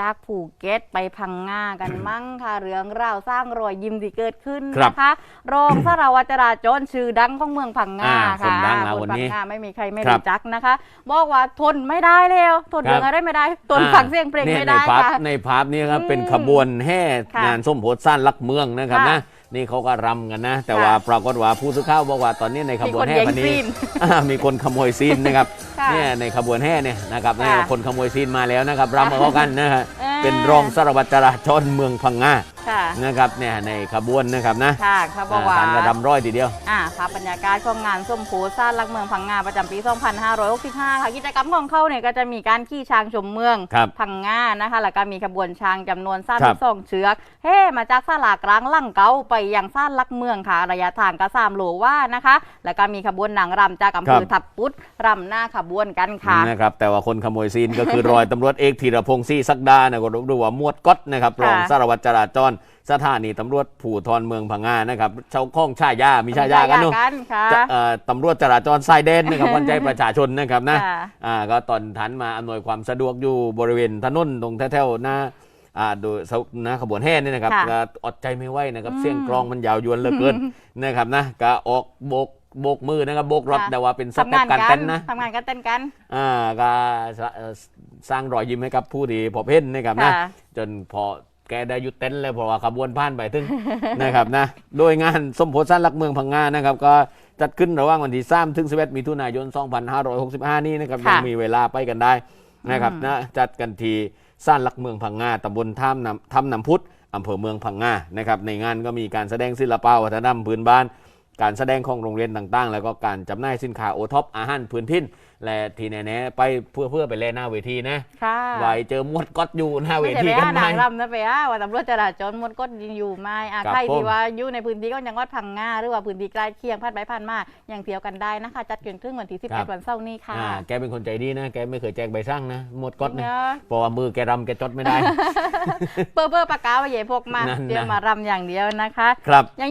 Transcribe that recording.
จากภูเก็ตไปพังงากันมั่งค่ะเรื่องราวสร้างรอยยิ้มที่เกิดขึ้นครับนะคะรองสารวัตรจราจรชื่อดังของเมืองพังงาอ่าค่ะคนดังแล้วควันพันี้งงาไม่มีใครไม่ครับรู้จักนะคะ บอกว่าทนไม่ได้แล้วทนครับเรื่องอะไรไม่ได้ทนอ่าฟังเสียงเพลงนี่ไม่ในได้ภาพค่ะในภาพนี้ครับอืมเป็นขบวนแห่ค่ะงานส้มโพธิสั้นลักเมืองนะครับค่ะนะ นี่เขาก็รำกันนะ แต่ค่ะว่าปรากฏว่าผู้สื่อข่าวบอกว่าตอนนี้ในขบวนแห่มีคนแย่งคันนี้ซีนอ่ามีคนขโมยซีนนะครับค่ะเนี่ยในขบวนแห่เนี่ยนะครับค่ะเนี่ยคนขโมยซีนมาแล้วนะครับรำมาเข้ากันนะฮะอ่าเป็นรองสารวัตรจราจรเมืองพังงา ค่ะนะครับเนี่ยในขบวนนะครับนะค่ะเขาบอกว่าอ่าการกระดำร้อยทีเดียวอ่าค่ะบรรยากาศของงานส้มโพซ่านรักเมืองพังงาประจำปี 2565 ค่ะกิจกรรมของเขาเนี่ยก็จะมีการขี่ช้างชมเมืองครับพังงานะคะแล้วก็มีขบวนช้างจำนวนสามครัสิบบสองเชือกเฮ้มาจากสลากลางลั่งเกาไปยังซ่านลักเมืองค่ะ ระยะทางก็สามโลว่านะคะ แล้วก็มีขบวนนางรำจากอำเภอครับทับปุดรำหน้าขบวนกันค่ะนะครับแต่ว่าคนขโมยซีนก็คือรอยตำรวจเอกธีรพงศ์ศรีศักดานะก็รู้ว่าหมวดก๊อตนะครับรองค่ะสารวัตรจราจรสถานีตำรวจภูธรเมืองพังงานะครับเจ้าข้องชายามีชายากันเนอะกันค่ะ จะเอ่อตำรวจจราจรสายแดนนะครับวันใจประชาชนนะครับนะค่ะ อ่าก็ตอนทันมาอำนวยความสะดวกอยู่บริเวณถนนตรงแถวๆหน้าอ่าโดยนะขบวนแห่นี่นะครับค่ะก็อดใจไม่ไหวนะครับอืมเสียงกลองมันยาวยวนเหลือเกินนะครับนะก็ออกโบกโบกมือนะครับโบกรถค่ะ แต่ว่าเป็นสทำเต็ปงานการกัเต้นนนะ ทำงานกันเต้นกัน อ่าก็สเอ่อสร้างรอยยิ้มให้กับผู้ที่พบเห็นนะครับนะค่ะจนพอ แกได้หยุดเต้นแล้วเพราะว่าขบวนผ่านไปถึง นะครับนะโดยงานสมโพธิสั้นลักเมืองพังงานะครับก็จัดขึ้นระหว่างวันที่3ถึง11มิถุนายน 2565 นี้นะครับค่ะยังมีเวลาไปกันได้นะครับอืมนะจัดกันที่สั้นลักเมืองพังงาตำบลท่ามน้ำถ้ำน้ำพุธอำเภอเมืองพังงานะครับในงานก็มีการแสดงศิลปะวัฒนธรรมพื้นบ้าน การแสดงของโรงเรียนต่างๆ แล้วก็การจำหน่ายสินค้าโอท็อปอาหารพื้นถิ่นและทีแน่ๆไปเพื่อเพื่อไปเล่นหน้าเวทีนะค่ะไว้เจอมวดก๊อตอยู่หน้าเวไม่ใช่ทีไปกันอ่าไหม นางรำนะไปอ่าว่าตำรวจจราจรมดก็ยังอยู่ไหม่อะครับใครผมที่ว่าอยู่ในพื้นที่ก็ยังวัดพังงาหรือว่าพื้นที่ใกล้เคียงผ่านไปผ่านมายังเที่ยวกันได้นะคะ จัดขึ้นถึงวันที่11วันเสาร์นี้ค่ะอ่าแกเป็นคนใจดีนะ แกไม่เคยแจกใบสั่งนะหมดก๊อตนะเนอะเพราะว่ามือแกรำแกจดไม่ได้ เปอร์เปอร์ปากกาไว้เย่พกมานั่นนะ เดี๋ยวมารำอย่างเดียวนะคะ ครับ